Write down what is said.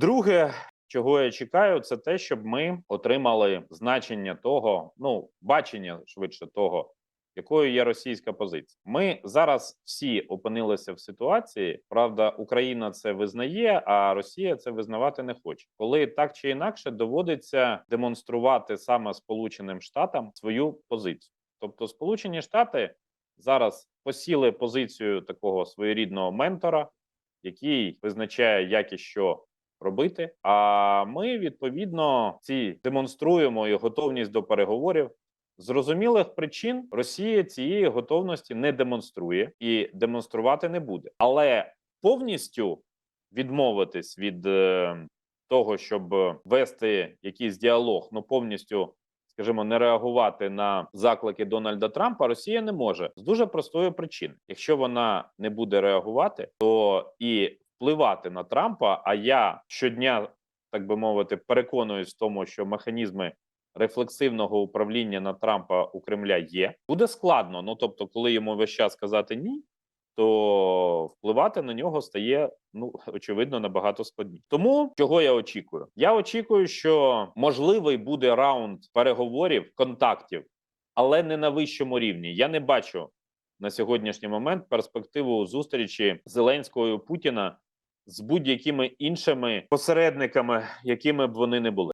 Друге, чого я чекаю, це те, щоб ми отримали значення того, ну бачення швидше того, якою є російська позиція. Ми зараз всі опинилися в ситуації. Правда, Україна це визнає, а Росія це визнавати не хоче. Коли так чи інакше доводиться демонструвати саме Сполученим Штатам свою позицію. Тобто, Сполучені Штати зараз посіли позицію такого своєрідного ментора, який визначає, як і що робити. А ми відповідно ці демонструємо і готовність до переговорів. Зрозумілих причин Росія цієї готовності не демонструє і демонструвати не буде, але повністю відмовитись від е, того, щоб вести якийсь діалог, ну повністю, скажімо, не реагувати на заклики Дональда Трампа, Росія не може з дуже простої причини. Якщо вона не буде реагувати, то і впливати на Трампа. А я щодня, так би мовити, переконуюсь в тому, що механізми рефлексивного управління на Трампа у Кремля є. Буде складно. Ну тобто, коли йому весь час сказати ні, то впливати на нього стає ну очевидно набагато складніше. Тому чого я очікую? Я очікую, що можливий буде раунд переговорів, контактів, але не на вищому рівні. Я не бачу на сьогоднішній момент перспективу зустрічі Зеленського і Путіна з будь-якими іншими посередниками, якими б вони не були.